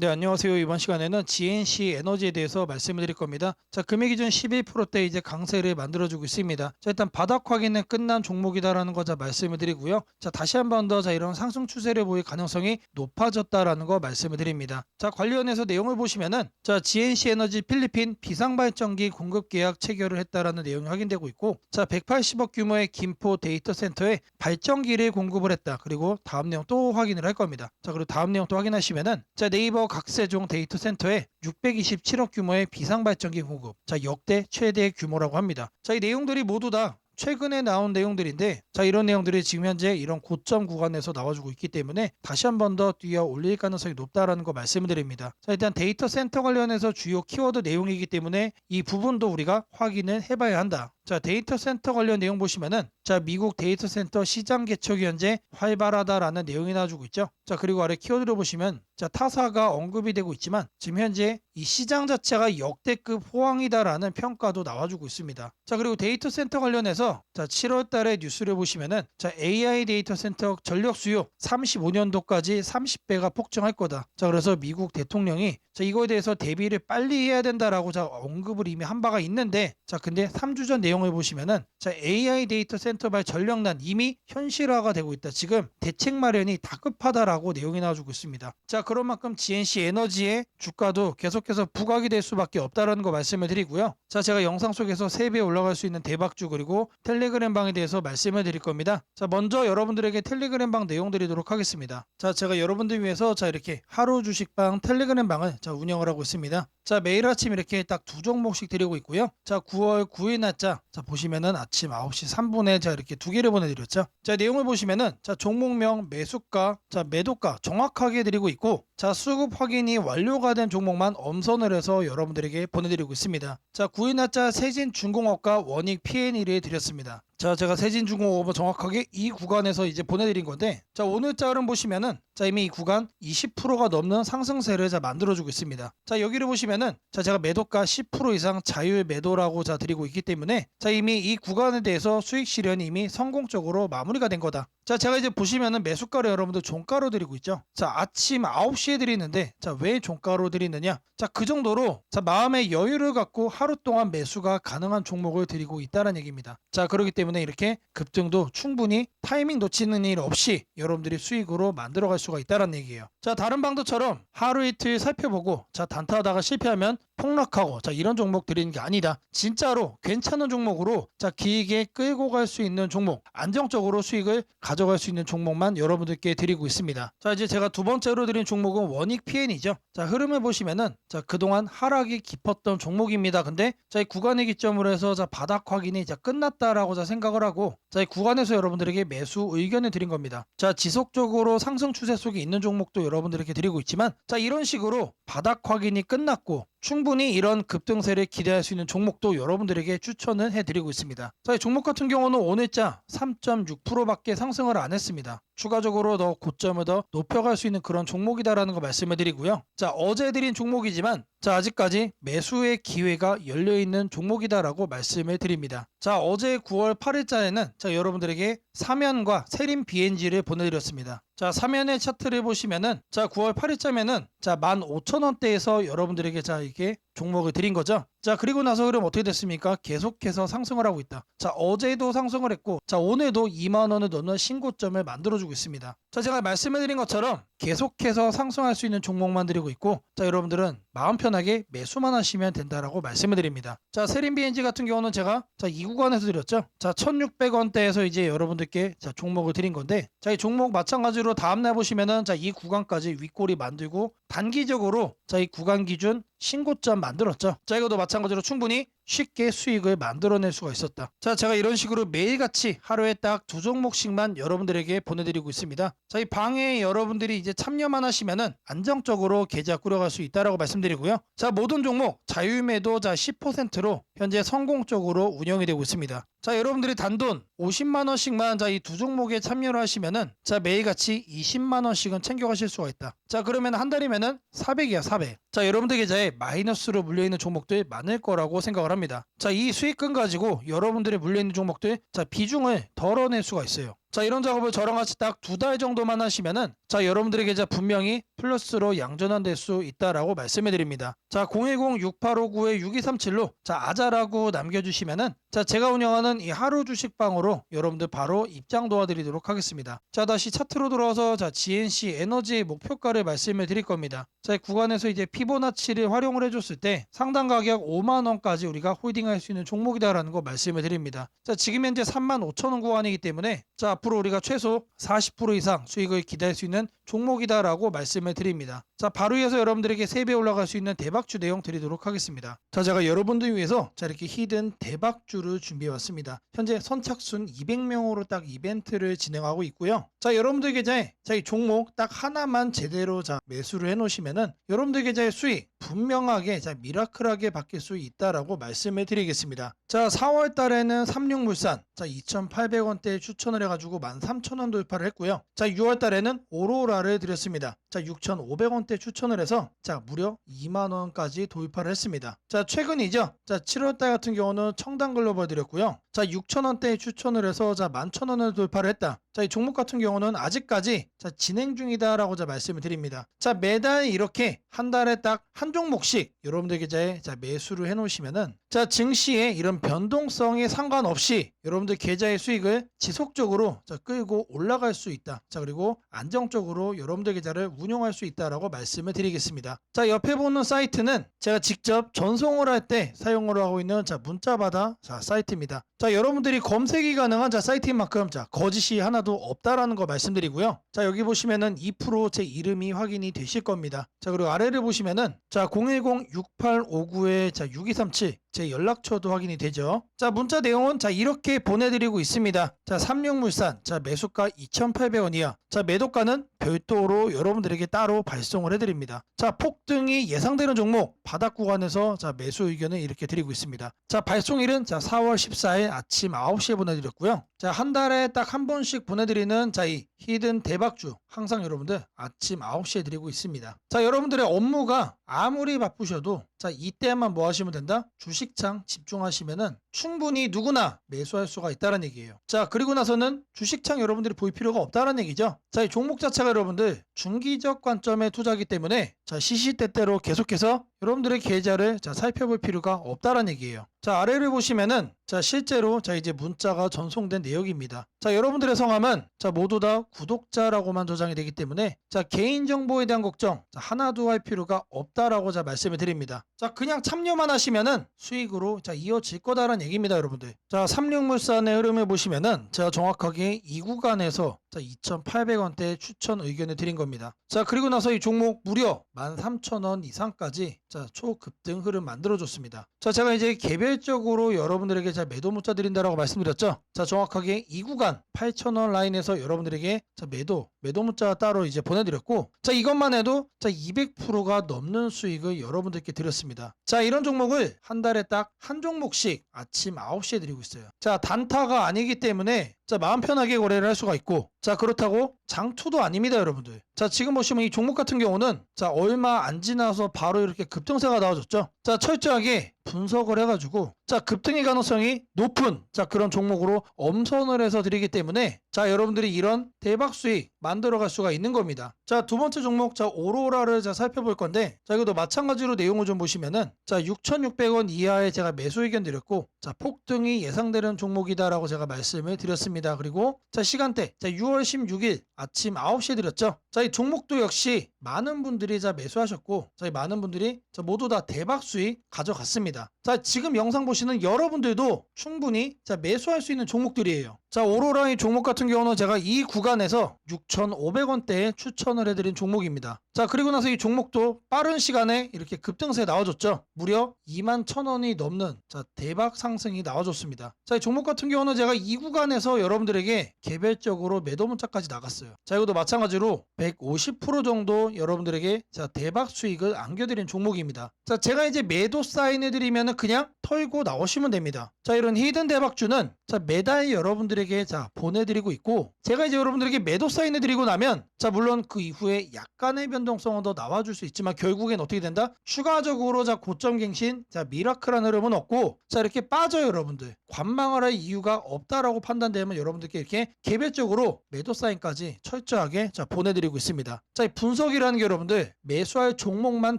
네, 안녕하세요. 이번 시간에는 GNC 에너지에 대해서 말씀을 드릴 겁니다. 자, 금액 기준 11%대 이제 강세를 만들어주고 있습니다. 자, 일단 바닥 확인은 끝난 종목이다라는 거 자 말씀을 드리고요. 자, 다시 한 번 더 자 이런 상승 추세를 보일 가능성이 높아졌다라는 거 말씀을 드립니다. 자, 관련해서 내용을 보시면은 자, GNC 에너지 필리핀 비상발전기 공급 계약 체결을 했다라는 내용이 확인되고 있고 자, 180억 규모의 김포 데이터 센터에 발전기를 공급을 했다. 그리고 다음 내용 또 확인을 할 겁니다. 자, 그리고 다음 내용 또 확인하시면은 자, 네이버 각세종 데이터 센터에 627억 규모의 비상발전기 공급. 자, 역대 최대 규모라고 합니다. 자, 이 내용들이 모두 다 최근에 나온 내용들인데 자 이런 내용들이 지금 현재 이런 고점 구간에서 나와주고 있기 때문에 다시 한 번 더 뛰어 올릴 가능성이 높다라는 거 말씀을 드립니다. 자 일단 데이터 센터 관련해서 주요 키워드 내용이기 때문에 이 부분도 우리가 확인을 해봐야 한다. 자 데이터 센터 관련 내용 보시면은 자 미국 데이터 센터 시장 개척이 현재 활발하다라는 내용이 나와주고 있죠. 자 그리고 아래 키워드를 보시면 자 타사가 언급이 되고 있지만 지금 현재 이 시장 자체가 역대급 호황이다라는 평가도 나와주고 있습니다. 자 그리고 데이터 센터 관련해서 자 7월달에 뉴스를 보시면은 자 AI 데이터 센터 전력 수요 35년도까지 30배가 폭증할 거다. 자 그래서 미국 대통령이 자 이거에 대해서 대비를 빨리 해야 된다라고 자 언급을 이미 한 바가 있는데 자 근데 3주 전 내용을 보시면은 자 AI 데이터 센터 발 전력난 이미 현실화가 되고 있다. 지금 대책 마련이 다급하다라고 내용이 나와주고 있습니다. 자 그런 만큼 GNC 에너지의 주가도 계속해서 부각이 될 수밖에 없다라는 거 말씀을 드리고요. 자 제가 영상 속에서 3배 올라갈 수 있는 대박주 그리고 텔레그램 방에 대해서 말씀을 드릴 겁니다. 자 먼저 여러분들에게 텔레그램 방 내용 드리도록 하겠습니다. 자 제가 여러분들 위해서 자 이렇게 하루 주식방 텔레그램 방을 자 운영을 하고 있습니다. 자 매일 아침 이렇게 딱 두 종목씩 드리고 있고요. 자 9월 9일 날짜 자 보시면은 아침 9시 3분에 자 이렇게 두 개를 보내 드렸죠. 자 내용을 보시면은 자 종목명 매수가 자 매도 가 정확하게 드리고 있고 자 수급 확인이 완료가 된 종목만 엄선을 해서 여러분들에게 보내드리고 있습니다. 자 9일 날짜 세진중공업과 원익 P&E를 드렸습니다. 자 제가 세진중공업은 정확하게 이 구간에서 이제 보내드린 건데 자 오늘 자름 보시면은 자 이미 이 구간 20%가 넘는 상승세를 자 만들어주고 있습니다. 자 여기를 보시면은 자 제가 매도가 10% 이상 자율 매도라고 자 드리고 있기 때문에 자 이미 이 구간에 대해서 수익 실현이 이미 성공적으로 마무리가 된 거다. 자 제가 이제 보시면은 매수가를 여러분들 종가로 드리고 있죠. 자 아침 9시에 드리는데 자 왜 종가로 드리느냐? 자 그 정도로 자 마음의 여유를 갖고 하루 동안 매수가 가능한 종목을 드리고 있다는 얘기입니다. 자 그렇기 때문에 이렇게 급등도 충분히 타이밍 놓치는 일 없이 여러분들이 수익으로 만들어갈 수가 있다는 얘기예요. 자 다른 방도처럼 하루 이틀 살펴보고 자 단타하다가 실패하면 폭락하고 자 이런 종목 드리는 게 아니다. 진짜로 괜찮은 종목으로 자 길게 끌고 갈 수 있는 종목, 안정적으로 수익을 가져갈 수 있는 종목만 여러분들께 드리고 있습니다. 자 이제 제가 두 번째로 드린 종목은 원익 PN이죠. 자 흐름을 보시면은 자 그동안 하락이 깊었던 종목입니다. 근데 자이 구간의 기점으로 해서 자 바닥 확인이 자 끝났다라고 자 생각을 하고 자이 구간에서 여러분들에게 매수 의견을 드린 겁니다. 자 지속적으로 상승 추세 속에 있는 종목도 여러분들에게 드리고 있지만 자 이런 식으로 바닥 확인이 끝났고 충분히 이런 급등세를 기대할 수 있는 종목도 여러분들에게 추천을 해드리고 있습니다. 자, 이 종목 같은 경우는 오늘자 3.6%밖에 상승을 안 했습니다. 추가적으로 더 고점을 더 높여갈 수 있는 그런 종목이다라는 거 말씀을 드리고요. 자, 어제 드린 종목이지만 자, 아직까지 매수의 기회가 열려 있는 종목이다라고 말씀을 드립니다. 자, 어제 9월 8일자에는 자, 여러분들에게 사면과 세림 BNG를 보내드렸습니다. 자, 사면의 차트를 보시면은 자, 9월 8일자면은 자, 15,000원대에서 여러분들에게 자, 이게 종목을 드린 거죠. 자, 그리고 나서 흐름 어떻게 됐습니까? 계속해서 상승을 하고 있다. 자, 어제도 상승을 했고, 자, 오늘도 2만 원을 넘는 신고점을 만들어주고 있습니다. 자, 제가 말씀해드린 것처럼 계속해서 상승할 수 있는 종목만 드리고 있고, 자, 여러분들은 마음 편하게 매수만 하시면 된다라고 말씀을 드립니다. 자, 세린 BNG 같은 경우는 제가 자, 이 구간에서 드렸죠. 자, 1,600원대에서 이제 여러분들께 자, 종목을 드린 건데, 자, 이 종목 마찬가지로 다음날 보시면은 자, 이 구간까지 윗골이 만들고 단기적으로 자, 이 구간 기준 신고점 만들었죠. 자, 이것도 마찬가지로 충분히 쉽게 수익을 만들어낼 수가 있었다. 자, 제가 이런 식으로 매일같이 하루에 딱 두 종목씩만 여러분들에게 보내드리고 있습니다. 자, 이 방에 여러분들이 이제 참여만 하시면은 안정적으로 계좌 꾸려갈 수 있다라고 말씀드리고요. 자, 모든 종목 자유매도 자 10%로 현재 성공적으로 운영이 되고 있습니다. 자, 여러분들이 단돈 50만 원씩만 자 이 두 종목에 참여를 하시면은 자 매일같이 20만 원씩은 챙겨가실 수가 있다. 자, 그러면 한 달이면은 400이야 400. 자, 여러분들 계좌에 마이너스로 물려 있는 종목들 많을 거라고 생각을 합니다. 자, 이 수익금 가지고 여러분들의 물려 있는 종목들 자 비중을 덜어낼 수가 있어요. 자 이런 작업을 저랑 같이 딱 두 달 정도만 하시면은 자 여러분들에게 자 분명히 플러스로 양전환될 수 있다라고 말씀해 드립니다. 자 010-6859-6237로 자 아자라고 남겨주시면은 자 제가 운영하는 이 하루 주식방으로 여러분들 바로 입장 도와드리도록 하겠습니다. 자 다시 차트로 돌아와서 자 GNC 에너지의 목표가를 말씀을 드릴 겁니다. 자이 구간에서 이제 피보나치를 활용을 해줬을 때 상당 가격 5만 원까지 우리가 홀딩할 수 있는 종목이다라는 거 말씀을 드립니다. 자 지금 현재 3만 5천 원 구간이기 때문에 자 앞으로 우리가 최소 40% 이상 수익을 기대할 수 있는 종목이다라고 말씀을 드립니다. 자 바로 이어서 여러분들에게 3배 올라갈 수 있는 대박주 내용 드리도록 하겠습니다. 자 제가 여러분들 위해서 자 이렇게 히든 대박주를 준비해 왔습니다. 현재 선착순 200명으로 딱 이벤트를 진행하고 있고요. 자 여러분들 계좌에 자 이 종목 딱 하나만 제대로 자 매수를 해 놓으시면은 여러분들 계좌의 수익 분명하게 자 미라클하게 바뀔 수 있다라고 말씀을 드리겠습니다. 자 4월 달에는 삼육물산 자 2,800원대에 추천을 해 가지고 13,000원 돌파를 했고요. 자 6월 달에는 오로라 를 드렸습니다. 자 6,500원대 추천을 해서 자 무려 2만 원까지 돌파를 했습니다. 자 최근이죠. 자 7월 달 같은 경우는 청담 글로벌 드렸고요. 자 6,000원대에 추천을 해서 자 11,000원을 돌파를 했다. 자 이 종목 같은 경우는 아직까지 자 진행 중이다라고 자 말씀을 드립니다. 자 매달 이렇게 한 달에 딱 한 종목씩 여러분들 계좌에 자 매수를 해 놓으시면은 자 증시의 이런 변동성에 상관없이 여러분들 계좌의 수익을 지속적으로 자 끌고 올라갈 수 있다. 자 그리고 안정적으로 여러분들 계좌를 운용할 수 있다라고 말씀을 드리겠습니다. 자 옆에 보는 사이트는 제가 직접 전송을 할 때 사용을 하고 있는 자 문자바다 자 사이트입니다. 자 여러분들이 검색이 가능한 자 사이트인 만큼 자 거짓이 하나도 없다라는 거 말씀드리고요. 자 여기 보시면은 2%제 이름이 확인이 되실 겁니다. 자 그리고 아래를 보시면은 자 010-6859에 자 6237 제 연락처도 확인이 되죠. 자 문자 내용은 자 이렇게 보내드리고 있습니다. 자 삼육물산 자 매수가 2,800원 이야. 자 매도가는 별도로 여러분들에게 따로 발송을 해드립니다. 자 폭등이 예상되는 종목 바닥 구간에서 자 매수 의견을 이렇게 드리고 있습니다. 자 발송일은 자 4월 14일 아침 9시에 보내드렸고요. 자 한 달에 딱 한 번씩 보내드리는 자 이 히든 대박주 항상 여러분들 아침 9시에 드리고 있습니다. 자 여러분들의 업무가 아무리 바쁘셔도 자 이때만 뭐 하시면 된다? 주식창 집중하시면은 충분히 누구나 매수할 수가 있다는 얘기예요. 자 그리고 나서는 주식창 여러분들이 볼 필요가 없다는 얘기죠. 자 이 종목 자체가 여러분들 중기적 관점의 투자기 때문에 자 시시때때로 계속해서 여러분들의 계좌를 자 살펴볼 필요가 없다는 얘기예요. 자 아래를 보시면은 자 실제로 자 이제 문자가 전송된 내역입니다. 자 여러분들의 성함은 자 모두 다 구독자라고만 저장이 되기 때문에 자 개인 정보에 대한 걱정 자 하나도 할 필요가 없다라고 자 말씀을 드립니다. 자 그냥 참여만 하시면은 수익으로 자 이어질 거다라는 얘기입니다, 여러분들. 자 삼육물산의 흐름을 보시면은 제가 정확하게 이 구간에서 자 2,800원대 추천 의견을 드린 겁니다. 자 그리고 나서 이 종목 무려 13,000원 이상까지 자 초급등 흐름 만들어줬습니다. 자 제가 이제 개별적으로 여러분들에게 자 매도 문자 드린다라고 말씀드렸죠. 자 정확하게 이 구간 8,000원 라인에서 여러분들에게 자 매도 매도 문자 따로 이제 보내드렸고 자 이것만 해도 자 200%가 넘는 수익을 여러분들께 드렸습니다. 자 이런 종목을 한 달에 딱 한 종목씩 아침 9시에 드리고 있어요. 자 단타가 아니기 때문에 자 마음 편하게 거래를 할 수가 있고. 자 그렇다고 장투도 아닙니다 여러분들. 자 지금 보시면 이 종목 같은 경우는 자 얼마 안 지나서 바로 이렇게 급등세가 나와줬죠? 자 철저하게 분석을 해가지고 자 급등의 가능성이 높은 자 그런 종목으로 엄선을 해서 드리기 때문에 자 여러분들이 이런 대박 수익 만들어갈 수가 있는 겁니다. 자 두 번째 종목 자 오로라를 자 살펴볼 건데 자 이것도 마찬가지로 내용을 좀 보시면은 자 6,600원 이하에 제가 매수 의견 드렸고 자 폭등이 예상되는 종목이다라고 제가 말씀을 드렸습니다. 그리고 자 시간대 자 6월 16일 아침 9시에 드렸죠 자 이 종목도 역시 많은 분들이 자 매수하셨고 자이 많은 분들이 자 모두 다 대박 수익 가져갔습니다. 자 지금 영상 보시는 여러분들도 충분히 자 매수할 수 있는 종목들이에요 자 오로라의 종목 같은 경우는 제가 이 구간에서 6,500원대에 추천을 해드린 종목입니다. 자 그리고 나서 이 종목도 빠른 시간에 이렇게 급등세 나와줬죠. 무려 2만 1,000원이 넘는 자 대박 상승이 나와줬습니다. 자 이 종목 같은 경우는 제가 이 구간에서 여러분들에게 개별적으로 매도 문자까지 나갔어요. 자 이것도 마찬가지로 150% 정도 여러분들에게 자 대박 수익을 안겨드린 종목입니다. 자 제가 이제 매도 사인을 드리면은 그냥 털고 나오시면 됩니다. 자 이런 히든 대박주는 자 매달 여러분들에게 여러분들에게 자 보내드리고 있고 제가 이제 여러분들에게 매도 사인을 드리고 나면 자 물론 그 이후에 약간의 변동성은 더 나와줄 수 있지만 결국엔 어떻게 된다? 추가적으로 자 고점 갱신 자 미라클한 흐름은 없고 자 이렇게 빠져요 여러분들 관망을 할 이유가 없다라고 판단되면 여러분들께 이렇게 개별적으로 매도 사인까지 철저하게 자 보내드리고 있습니다. 자 이 분석이라는 게 여러분들 매수할 종목만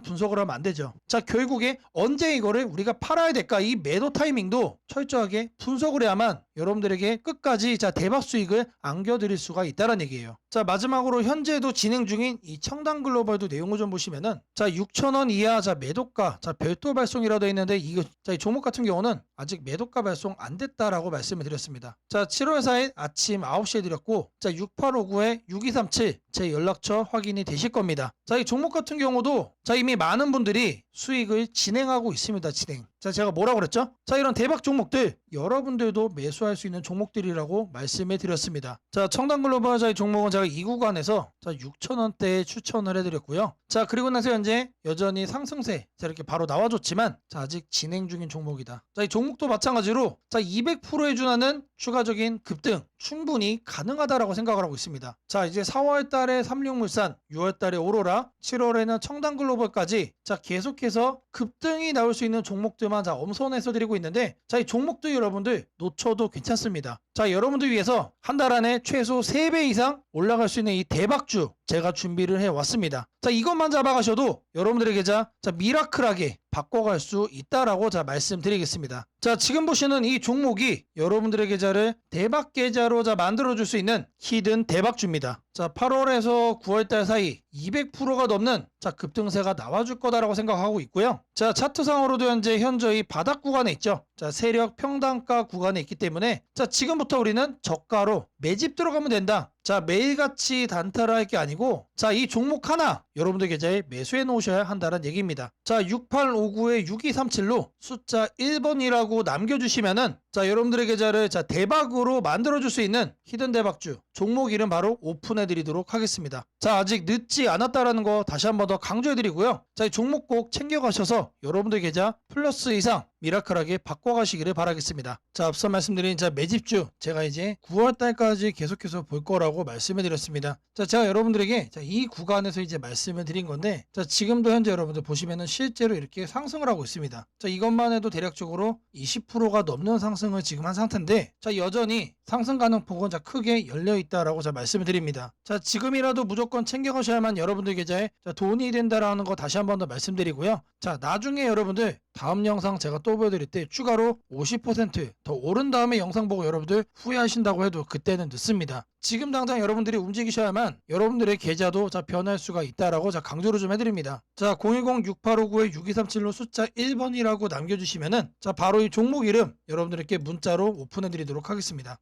분석을 하면 안 되죠. 자 결국에 언제 이거를 우리가 팔아야 될까 이 매도 타이밍도 철저하게 분석을 해야만 여러분들에게 끝까지 자 대박 수익을 안겨드릴 수가 있다는 얘기예요. 자 마지막으로 현재도 진행 중인 이 청당 글로벌도 내용을 좀 보시면은 자 6천원 이하 자 매도가 자 별도 발송이라고 되어 있는데 이거 자이 종목 같은 경우는 아직 매도가 발송 안 됐다라고 말씀을 드렸습니다. 자 7월 4일 아침 9시에 드렸고 자 6859에 6237 제 연락처 확인이 되실 겁니다. 자 이 종목 같은 경우도 자 이미 많은 분들이 수익을 진행하고 있습니다. 진행. 자 제가 뭐라고 그랬죠? 자 이런 대박 종목들 여러분들도 매수할 수 있는 종목들이라고 말씀해 드렸습니다. 자 청담 글로벌 자이 종목은 제가 이 구간에서 자 6천원대에 추천을 해드렸고요. 자 그리고 나서 현재 여전히 상승세 자 이렇게 바로 나와줬지만 자 아직 진행 중인 종목이다. 자 이 종목도 마찬가지로 자 200%에 준하는 추가적인 급등 충분히 가능하다라고 생각을 하고 있습니다. 자 이제 4월 달에 삼룡물산, 6월 달에 오로라, 7월에는 청담 글로벌까지 자 계속해서 급등이 나올 수 있는 종목들만 자 엄선해서 드리고 있는데 자 이 종목도 여러분들 놓쳐도 괜찮습니다. 자 여러분들 위해서 한 달 안에 최소 3배 이상 올라 갈 수 있는 이 대박주 제가 준비를 해 왔습니다. 자 이것만 잡아가셔도 여러분들에게 자, 자 미라클하게 바꿔갈 수 있다라고 자 말씀드리겠습니다. 자 지금 보시는 이 종목이 여러분들의 계좌를 대박 계좌로 자 만들어줄 수 있는 히든 대박주입니다. 자 8월에서 9월달 사이 200%가 넘는 자 급등세가 나와줄 거다라고 생각하고 있고요. 자 차트상으로도 현재 현저히 바닥 구간에 있죠. 자 세력 평단가 구간에 있기 때문에 자 지금부터 우리는 저가로 매집 들어가면 된다. 자 매일같이 단타를 할 게 아니고 자 이 종목 하나 여러분들 계좌에 매수해 놓으셔야 한다는 얘기입니다. 자 6859에 6237로 숫자 1번이라고 남겨주시면은 자 여러분들의 계좌를 자 대박으로 만들어줄 수 있는 히든 대박주 종목 이름 바로 오픈해 드리도록 하겠습니다. 자 아직 늦지 않았다라는 거 다시 한 번 더 강조해 드리고요. 자 이 종목 꼭 챙겨가셔서 여러분들 계좌 플러스 이상 미라클하게 바꿔가시기를 바라겠습니다. 자 앞서 말씀드린 자 매집주 제가 이제 9월 달까지 계속해서 볼 거라고 말씀해 드렸습니다. 자 제가 여러분들에게 자, 이 구간에서 이제 말씀을 드린 건데 자 지금도 현재 여러분들 보시면은 실제로 이렇게 상승을 하고 있습니다. 자 이것만 해도 대략적으로 20%가 넘는 상승을 지금 한 상태인데 자 여전히 상승 가능 폭은 자 크게 열려 있다라고 자 말씀을 드립니다. 자 지금이라도 무조건 챙겨가셔야만 여러분들 계좌에 자, 돈이 된다라는 거 다시 한 번 더 말씀드리고요. 자 나중에 여러분들 다음 영상 제가 또 보여드릴 때 추가로 50%더 오른 다음에 영상 보고 여러분들 후회하신다고 해도 그때는 늦습니다. 지금 당장 여러분들이 움직이셔야만 여러분들의 계좌도 자 변할 수가 있다라고 자 강조를 좀 해드립니다. 자 010-6859-6237로 숫자 1번이라고 남겨주시면은 자 바로 이 종목 이름 여러분들께 문자로 오픈해드리도록 하겠습니다.